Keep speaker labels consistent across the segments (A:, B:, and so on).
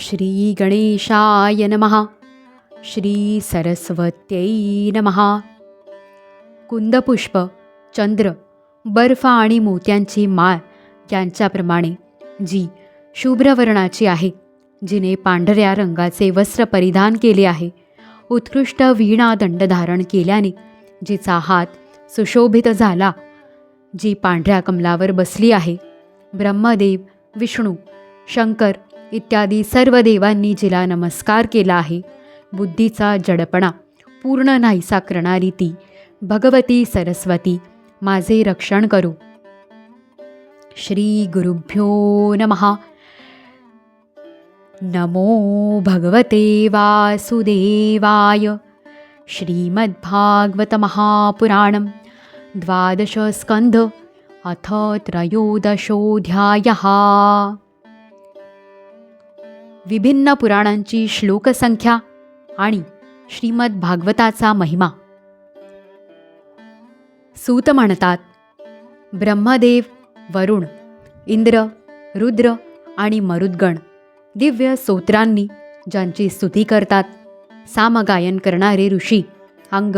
A: श्री गणेशाय नमहा श्री सरस्वत्यै नमहा कुंदपुष्प चंद्र बर्फ आणि मोत्यांची माळ यांच्याप्रमाणे जी शुभ्रवर्णाची आहे जिने पांढऱ्या रंगाचे वस्त्र परिधान केले आहे उत्कृष्ट वीणा दंड धारण केल्याने जिचा हात सुशोभित झाला जी पांढऱ्या कमलावर बसली आहे ब्रह्मदेव विष्णू शंकर इत्यादी सर्व देवांनी जिला नमस्कार केला आहे. बुद्धीचा जडपणा पूर्ण नाहीसा करणारी ती भगवती सरस्वती माझे रक्षण करू. श्री गुरुभ्यो नमः. नमो भगवते वासुदेवाय. श्रीमद्भागवतमहापुराणं द्वादशस्कन्ध अथ त्रयोदशोऽध्यायः. विभिन्न पुराणांची श्लोकसंख्या आणि श्रीमद भागवताचा महिमा. सूत म्हणतात ब्रह्मदेव वरुण इंद्र रुद्र आणि मरुद्गण दिव्य स्तोत्रांनी ज्यांची स्तुती करतात सामगायन करणारे ऋषी अंग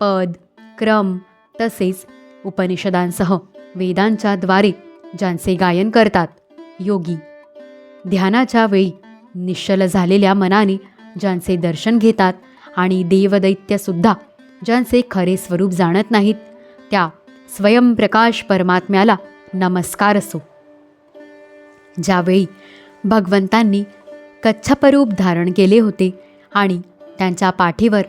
A: पद क्रम तसेच उपनिषदांसह वेदांच्या द्वारे ज्यांचे गायन करतात योगी. ध्यानाच्या वेळी निश्चल झालेल्या मनाने ज्यांचे दर्शन घेतात आणि देवदैत्यसुद्धा ज्यांचे खरे स्वरूप जाणत नाहीत त्या स्वयंप्रकाश परमात्म्याला नमस्कार असो. ज्यावेळी भगवंतांनी कच्छपरूप धारण केले होते आणि त्यांच्या पाठीवर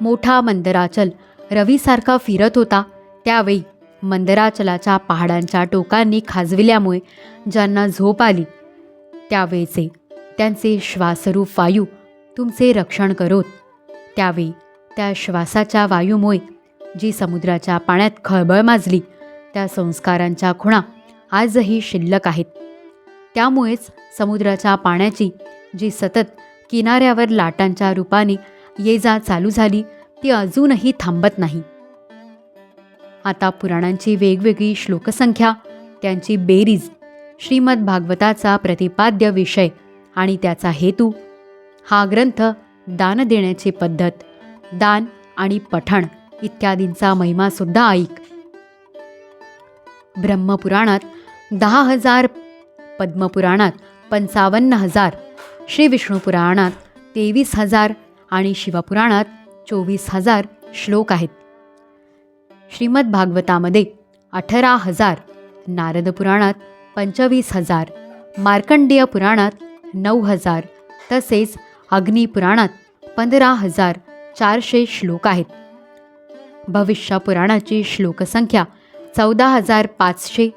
A: मोठा मंदराचल रवीसारखा फिरत होता त्यावेळी मंदराचलाच्या पहाडांच्या टोकांनी खाजविल्यामुळे ज्यांना झोप आली त्यावेळचे त्यांचे श्वासरूप वायू तुमचे रक्षण करोत. त्यावेळी त्या श्वासाच्या वायूमुळे जी समुद्राच्या पाण्यात खळबळ माजली त्या संस्कारांच्या खुणा आजही शिल्लक आहेत. त्यामुळेच समुद्राच्या पाण्याची जी सतत किनाऱ्यावर लाटांच्या रूपाने ये जा चालू झाली ती अजूनही थांबत नाही. आता पुराणांची वेगवेगळी श्लोकसंख्या त्यांची बेरीज श्रीमद भागवताचा प्रतिपाद्य विषय आणि त्याचा हेतू. हा ग्रंथ दान देण्याची पद्धत दान आणि पठण इत्यादींचा महिमासुद्धा ऐक. ब्रह्मपुराणात दहा हजार पद्मपुराणात पंचावन्न हजार श्री विष्णू पुराणात तेवीस हजार आणि शिवपुराणात चोवीस हजार श्लोक आहेत. श्रीमद भागवतामध्ये अठरा हजार नारद पुराणात पंचवीस हजार मार्कंडेय पुराणात नऊ हजार तसेच अग्निपुराणात पंधरा हजार चारशे श्लोक आहेत. भविष्यपुराणाची श्लोकसंख्या चौदा हजार पाचशे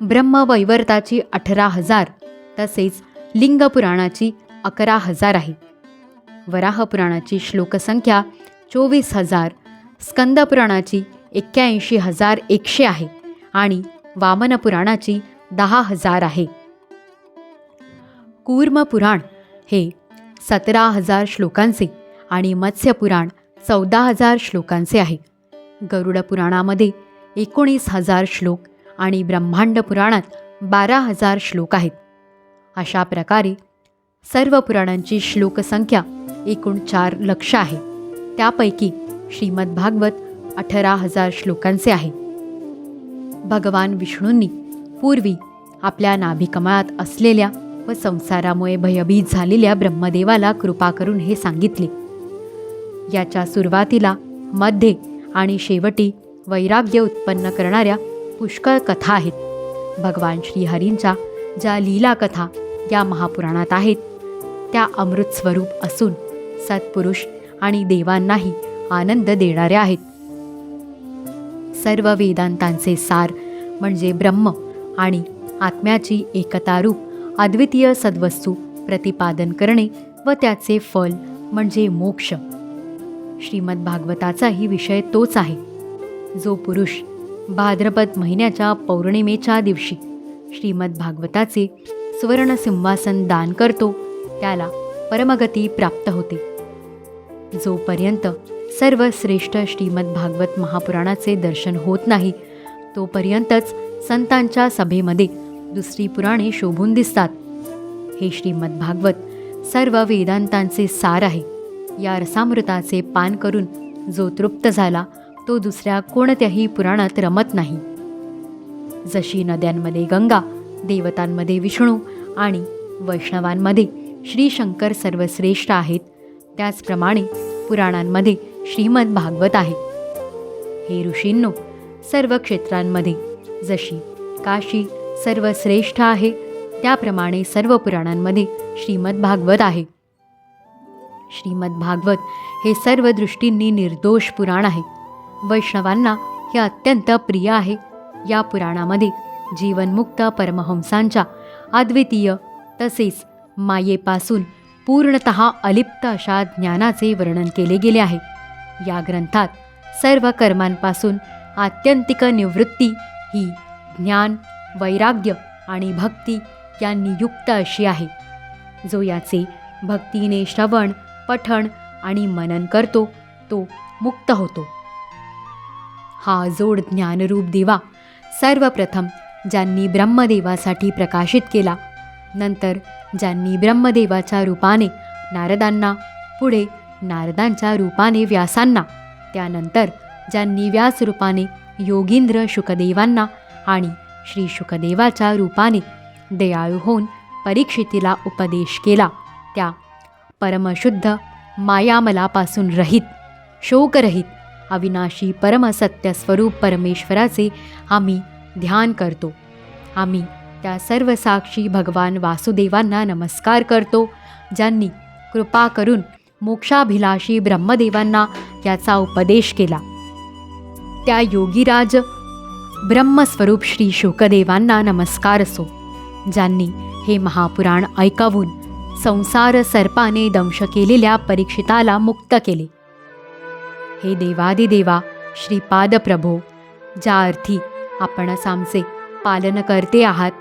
A: ब्रह्मवैवर्ताची अठरा हजार तसेच लिंगपुराणाची अकरा हजार आहे. वराहपुराणाची श्लोकसंख्या चोवीस हजार स्कंदपुराणाची एक्क्याऐंशी हजार एकशे आहे आणि वामनपुराणाची दहा हजार आहे. कूर्म पुराण हे सतरा हजार श्लोकांचे आणि मत्स्यपुराण चौदा हजार श्लोकांचे आहे. गरुड पुराणामध्ये एकोणीस हजार श्लोक आणि ब्रह्मांड पुराणात बारा हजार श्लोक आहेत. अशा प्रकारे सर्व पुराणांची श्लोकसंख्या एकूण चार लक्ष आहे. त्यापैकी श्रीमद भागवत अठरा हजार श्लोकांचे आहे. भगवान विष्णूंनी पूर्वी आपल्या नाभिकमळात असलेल्या व संसारामुळे भयभीत झालेल्या ब्रह्मदेवाला कृपा करून हे सांगितले. याच्या सुरुवातीला मध्ये आणि शेवटी वैराग्य उत्पन्न करणाऱ्या पुष्कळ कथा आहेत. भगवान श्रीहरींच्या ज्या लीला कथा या महापुराणात आहेत त्या अमृत स्वरूप असून सत्पुरुष आणि देवांनाही आनंद देणाऱ्या आहेत. सर्व वेदांतांचे सार म्हणजे ब्रह्म आणि आत्म्याची एकतारूप अद्वितीय सद्वस्तू प्रतिपादन करणे व त्याचे फल म्हणजे मोक्ष. श्रीमद भागवताचाही विषय तोच आहे. जो पुरुष भाद्रपद महिन्याच्या पौर्णिमेच्या दिवशी श्रीमद भागवताचे सुवर्णसिंहासन दान करतो त्याला परमगती प्राप्त होते. जोपर्यंत सर्वश्रेष्ठ श्रीमद भागवत महापुराणाचे दर्शन होत नाही तोपर्यंतच संतांच्या सभेमध्ये दुसरी पुराणे शोभून दिसतात. हे श्रीमद्भागवत सर्व वेदांतांचे सार आहे. या रसामृताचे पान करून जो तृप्त झाला तो दुसऱ्या कोणत्याही पुराणात रमत नाही. जशी नद्यांमध्ये गंगा देवतांमध्ये विष्णू आणि वैष्णवांमध्ये श्रीशंकर सर्वश्रेष्ठ आहेत त्याचप्रमाणे पुराणांमध्ये श्रीमद भागवत आहे. हे ऋषींनो सर्व क्षेत्रांमध्ये जशी काशी सर्वश्रेष्ठ आहे. त्याप्रमाणे सर्व पुराणांमध्ये श्रीमद भागवत आहे. श्रीमद भागवत हे सर्व दृष्टींनी निर्दोष पुराण आहे. वैष्णवांना हे अत्यंत प्रिय आहे. या पुराणामध्ये जीवनमुक्त परमहंसांच्या अद्वितीय तसेच मायेपासून पूर्णत अलिप्त अशा ज्ञानाचे वर्णन केले गेले आहे. या ग्रंथात सर्व कर्मांपासून आत्यंतिक निवृत्ती ही ज्ञान वैराग्य आणि भक्ती यांनी युक्त अशी आहे. जो याचे भक्तीने श्रवण पठण आणि मनन करतो तो मुक्त होतो. हा जोड ज्ञानरूप देवा सर्वप्रथम ज्यांनी ब्रह्मदेवासाठी प्रकाशित केला नंतर ज्यांनी ब्रह्मदेवाच्या रूपाने नारदांना पुढे नारदांच्या रूपाने व्यासांना त्यानंतर ज्यांनी व्यास रूपाने योगींद्र शुकदेवांना आणि श्री शुकदेवाच्या रूपाने दयाळू होऊन परीक्षितीला उपदेश केला. त्या परमशुद्ध मायामलापासून रहित शोकरहित अविनाशी परमसत्यस्वरूप परमेश्वराचे आम्ही ध्यान करतो. आम्ही त्या सर्व साक्षी भगवान वासुदेवांना नमस्कार करतो ज्यांनी कृपा करून मोक्षाभिलाषी ब्रह्मदेवांना याचा उपदेश केला. त्या योगीराज ब्रह्मस्वरूप श्री शुकदेवांना नमस्कार असो ज्यांनी हे महापुराण ऐकावून संसार सर्पाने दंश केलेल्या परीक्षिताला मुक्त केले. हे देवादिदेवा श्रीपाद प्रभो ज्या अर्थी आपणच आमचे पालन करते आहात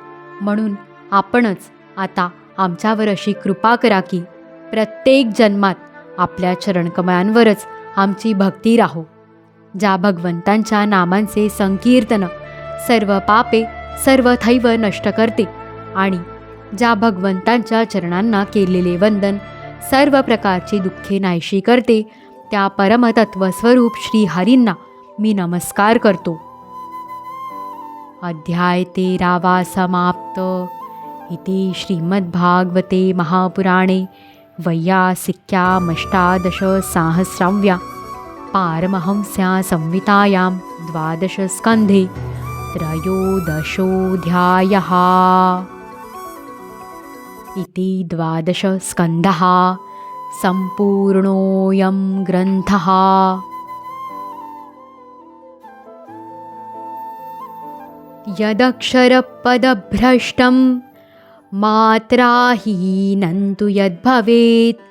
A: म्हणून आपणच आता आमच्यावर अशी कृपा करा की प्रत्येक जन्मात आपल्या चरणकमळांवरच आमची भक्ती राहो. ज्या भगवंतांच्या नामांचे संकीर्तन. सर्व पापे सर्व थैव नष्ट करते. आणि ज्या भगवंतांच्या चरणांना केलेले वंदन सर्व प्रकारची दुःखे नाहीशी करते. त्या परमतत्वस्वरूप श्रीहरींना मी नमस्कार करतो. अध्याय तेरावा समाप्त. इति श्रीमद्भागवते महापुराणे वैयासिक्यामष्टादशसाहस्राव्या. पारमहंस्या संहितायां द्वादशस्कन्धे त्रयोदशोऽध्यायः। इति द्वादशस्कन्धः सम्पूर्णोऽयं ग्रन्थः। यदक्षरपदभ्रष्टं मात्राहीनं तु यद्भवेत्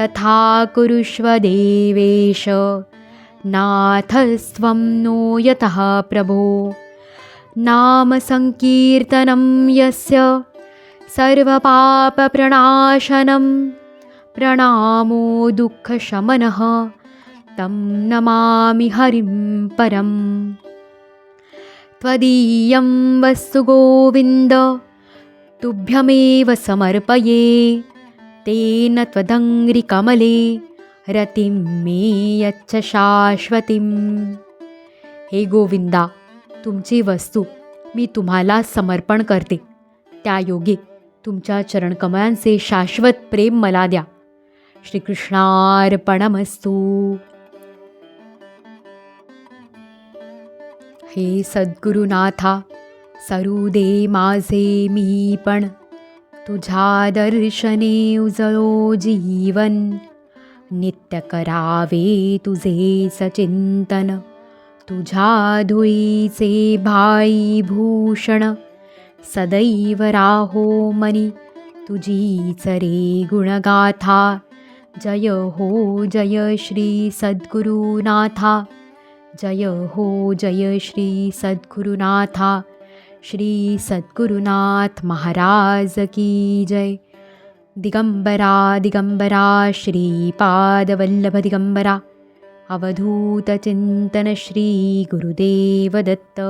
A: तथा कुरुष्व देवेश। नाथस्त्वं नो यतः प्रभो नामसङ्कीर्तनं यस्य सर्वपापप्रणाशनं। प्रणामो दुःखशमनः। तं नमामि हरिं परम्। त्वदीयं वस्तु गोविन्द तुभ्यमेव समर्पये तेन त्वदङ्घ्रिकमले रतिं मे यच्छ शाश्वतीं हे गोविंदा तुमची वस्तू मी तुम्हाला समर्पण करते त्या योगे तुमच्या चरणकमळांचे शाश्वत प्रेम मला द्या. श्रीकृष्णार्पणमस्तू. हे सद्गुरुनाथा सरुदे माझे मी पण तुझ्या दर्शने उजळो जीवन. नित्य करावे तुझे चिंतन तुझ्या धुळीचे भाई भूषण सदैव राहो मनी तुझीच रे गुणगाथा. जय हो जय श्री सद्गुरुनाथा. जय हो जय श्री सद्गुरुनाथा. श्री सद्गुरुनाथ महाराज की जय। दिगंबरा दिगंबरा श्रीपादवल्लभ दिगंबरा। अवधूतचिन्तन श्री गुरुदेव दत्त